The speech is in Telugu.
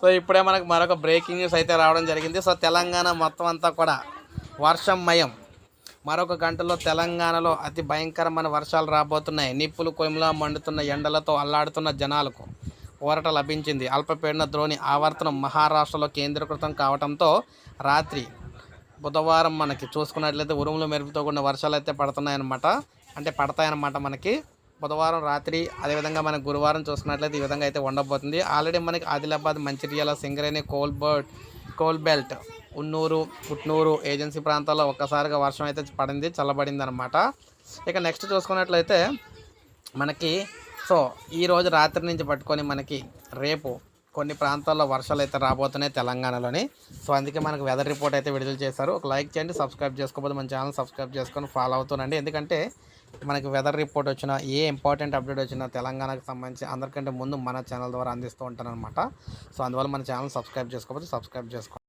సో ఇప్పుడే మనకు మరొక బ్రేకింగ్ న్యూస్ అయితే రావడం జరిగింది. సో తెలంగాణ మొత్తం అంతా కూడా వర్షంమయం. మరొక గంటలో తెలంగాణలో అతి భయంకరమైన వర్షాలు రాబోతున్నాయి. నిప్పులు కొయ్యలా మండుతున్న ఎండలతో అల్లాడుతున్న జనాలకు ఊరట లభించింది. అల్పపీడన ద్రోణి ఆవర్తనం మహారాష్ట్రలో కేంద్రీకృతం కావడంతో రాత్రి బుధవారం మనకి చూసుకున్నట్లయితే ఉరుములు మెరుపుతో కూడిన వర్షాలు అయితే పడుతున్నాయన్నమాట. అంటే పడతాయన్నమాట మనకి. బుధవారం రాత్రి అదేవిధంగా మనం గురువారం చూసుకున్నట్లయితే ఈ విధంగా అయితే ఉండబోతుంది. ఆల్రెడీ మనకి Adilabad Mancherial Singareni coal belt coal belt ఉన్నూరు పుట్నూరు ఏజెన్సీ ప్రాంతాల్లో ఒక్కసారిగా వర్షం అయితే పడింది చల్లబడింది అనమాట ఇక నెక్స్ట్ చూసుకున్నట్లయితే మనకి సో ఈ రోజు రాత్రి నుంచి పట్టుకొని మనకి రేపు కొన్ని ప్రాంతాల్లో వర్షాలు అయితే రాబోతున్నాయి తెలంగాణలోని. సో అందుకే మనకు వెదర్ రిపోర్ట్ అయితే విడుదల చేశారు. ఒక లైక్ చేయండి సబ్స్క్రైబ్ చేసుకోకపోతే మన ఛానల్ సబ్స్క్రైబ్ చేసుకొని ఫాలో అవుతుండండి. ఎందుకంటే మనకి వెదర్ రిపోర్ట్ వచ్చిన ఏ ఇంపార్టెంట్ అప్డేట్ వచ్చినా తెలంగాణకు సంబంధించి అందరికంటే ముందు మన ఛానల్ ద్వారా అందిస్తూ ఉంటానన్నమాట. సో అందువల్ల మన ఛానల్ సబ్స్క్రైబ్ చేసుకోకపోతే సబ్స్క్రైబ్ చేసుకోండి